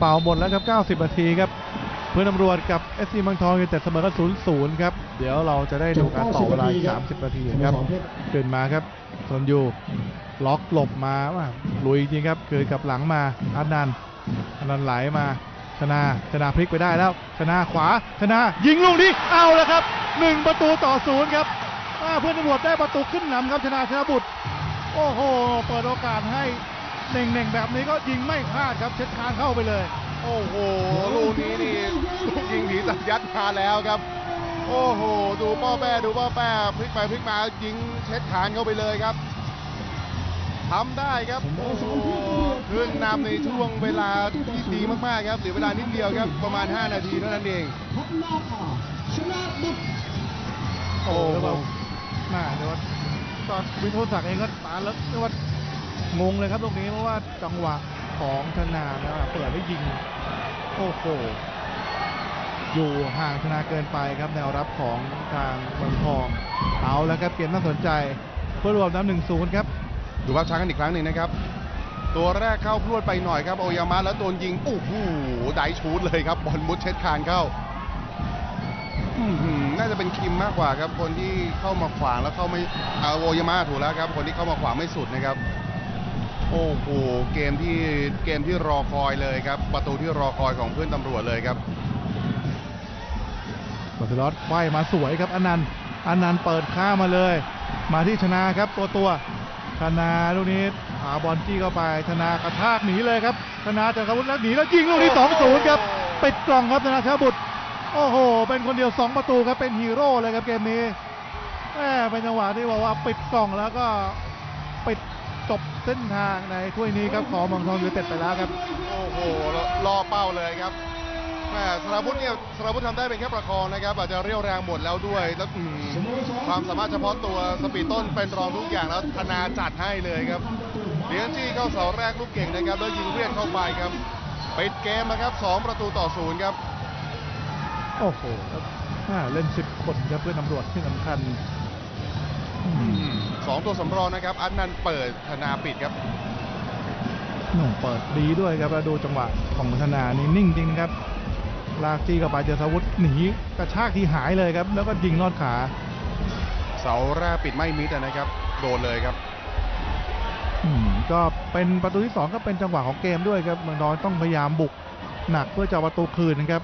เป่าหมดแล้วครับ 90นาทีครับเพื่อนตำรวจกับเอสซีมังทองยูไนเต็ดเสมอกัน0 0ครับ เดี๋ยวเราจะได้ดูการต่อเวลาอีก30 นาทีครับขึ้นมาครับสนยูล็อกหลบมาว่าลุยจริงครับเกิดกับหลังมาอันนันต์อันนันต์ไหลมาชนะชนะพลิกไปได้แล้ว ชนะขวาชนะยิงลูกนี้เอาแล้วครับหนึ่งประตูต่อศูนย์ครับอ่าเพื่อนตำรวจได้ประตูขึ้นนำครับชนะชนะบุตรโอ้โห เปิดโอกาสให้ เน่งๆแบบนี้ก็ยิงไม่พลาดครับเช็ดคานเข้าไปเลย โอ้โหลูกนี้นี่ลูกยิงผีสัญยัดมาแล้วครับ โอ้โห ดูป้อแป้ดูป้อแป้พลิกไปพลิกมายิงเช็ดคานเข้าไปเลยครับทำได้ครับโอ้โหขึ้นนำในช่วงเวลาที่ดีมากๆครับเหลือเวลานิดเดียวครับประมาณ 5 นาทีเท่านั้นเองโอ้โหน่าเดี๋ยวว่าตอนวินโทศักดิ์เองก็ตาแล้วเรียกว่า งงเลยครับตรงนี้เพราะว่าจังหวะของธนานะครับเปิดไม่ยิง โอ้โหอยู่ห่างธนาเกินไปครับแนวรับของทางเมืองทอง เอาแล้วครับเกมน่าสนใจเพื่อรวมน้ำหนึ่งศูนย์ครับดูภาพช้ากันอีกครั้งหนึ่งนะครับ ตัวแรกเข้าพรวดไปหน่อยครับโอยามะแล้วโดนยิงโอ้โหได้ชูดเลยครับบอลมุดเช็ดคานเข้าหือน่าจะเป็นคิมมากกว่าครับ คนที่เข้ามาขวางแล้วเข้าไม่เอาโอยามะถูกแล้วครับ คนที่เข้ามาขวางไม่สุดนะครับ โอ้โหเกมที่เกมที่รอคอยเลยครับ ประตูที่รอคอยของเพื่อนตำรวจเลยครับบัสลอตไขว้มาสวยครับอนันต์อนันต์เปิดข้ามาเลย มาที่ชนะครับตัวตัวธนาลูกนี้หาบอลจี้เข้าไปธนากระชากหนีเลยครับธนาจากอาวุธแล้วหนีแล้วยิงลูกนี้2-0ครับปิดกล่องครับธนาชาบุตร โอ้โห เป็นคนเดียว2ประตูครับเป็นฮีโร่เลยครับเกมนี้แหมเป็นจังหวะที่บอกว่าปิดกล่องแล้วก็ปิด จบเส้นทางในถ้วยนี้ครับของเมืองทองยูไนเต็ดไปแล้วครับ โอ้โหล่อเป้าเลยครับแม่สราวุธเนี่ยสราวุธทำได้เป็นแค่ประคองนะครับ อาจจะเรียวแรงหมดแล้วด้วยแล้วอืมความสามารถเฉพาะตัวสปีดต้นเป็นรองทุกอย่างแล้วธนาจัดให้เลยครับเลียนจี้เข้าเสาแรกลูกเก่งนะครับแล้วยิงเวียนเข้าไปครับปิดเกมนะครับสองประตูต่อศูนย์ครับโอ้โหอ่าเล่น10คนครับเพื่อนตำรวจที่สำคัญอืม สองตัวสำรองนะครับ อันนันต์เปิดธนาปิดครับหนุ่มเปิดดีด้วยครับแล้วดูจังหวะของธนานี่นิ่งจริงนะครับลากจี้เข้าไปเจอสาวุธหนีกระชากที่หายเลยครับ แล้วก็ยิงลอดขา เสาแรกปิดไม่มิดนะครับ โดนเลยครับอืมก็เป็นประตูที่ 2 ก็เป็นจังหวะของเกมด้วยครับเมืองนอนต้องพยายามบุกหนักเพื่อจะเอาประตูคืนนะครับ